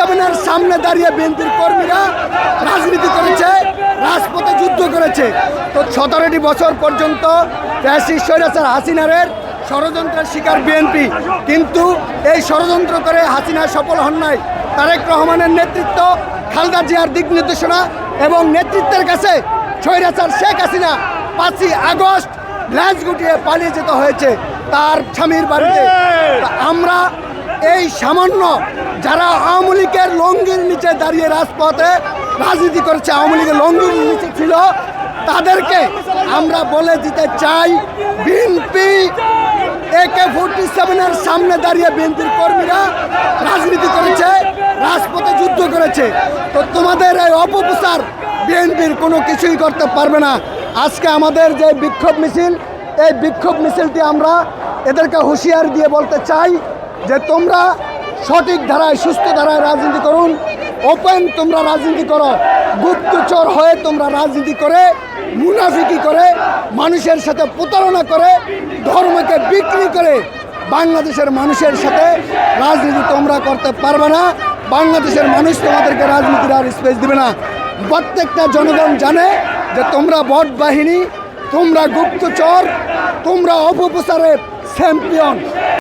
সেভেনের সামনে দাঁড়িয়ে বিএনপির কর্মীরা রাজনীতি করেছে রাজপথে যুদ্ধ করেছে। তো সতেরোটি বছর পর্যন্ত ফ্যাসিস্ট স্বৈরাচার হাসিনারের ষড়যন্ত্রের শিকার বিএনপি। কিন্তু এই ষড়যন্ত্র করে হাসিনা সফল হন নাই। তারেক রহমানের নেতৃত্ব খালদা জিয়ার দিক নির্দেশনা এবং নেতৃত্বের কাছে স্বৈরাচার শেখ হাসিনা পাঁচই আগস্ট ল্যান্স গুটিয়ে পালিয়ে যেতে হয়েছে তার স্বামীর বাড়িতে। আমরা এই সামান্য যারা আওয়ামী লীগের লঙ্গির নিচে দাঁড়িয়ে রাজপথে রাজনীতি করেছে, আওয়ামী লীগের লঙ্গির নিচে ছিল, তাদেরকে আমরা বলে দিতে চাই, বিএনপি একে ফোর্টি সেভেনের সামনে দাঁড়িয়ে বিএনপির কর্মীরা রাজনীতি করেছে, রাজপথে যুদ্ধ করেছে। তো তোমাদের এই অপপ্রচার বিএনপির কোনো কিছুই করতে পারবে না। আজকে আমাদের যে বিক্ষোভ মিছিল, এই বিক্ষোভ মিছিলটি আমরা এদেরকে হুঁশিয়ার দিয়ে বলতে চাই যে তোমরা সঠিক ধারায়, সুস্থ ধারায় রাজনীতি করুন। ওপেন তোমরা রাজনীতি করো। গুপ্তচর হয়ে তোমরা রাজনীতি করে, মুনাফিকি করে, মানুষের সাথে প্রতারণা করে, ধর্মকে বিক্রি করে বাংলাদেশের মানুষের সাথে রাজনীতি তোমরা করতে পারবে না। বাংলাদেশের মানুষ তোমাদেরকে রাজনীতির আর স্পেস দিবে না। প্রত্যেকটা জনগণ জানে যে তোমরা ভোট বাহিনী, তোমরা গুপ্তচর, তোমরা অপপ্রচারের চ্যাম্পিয়ন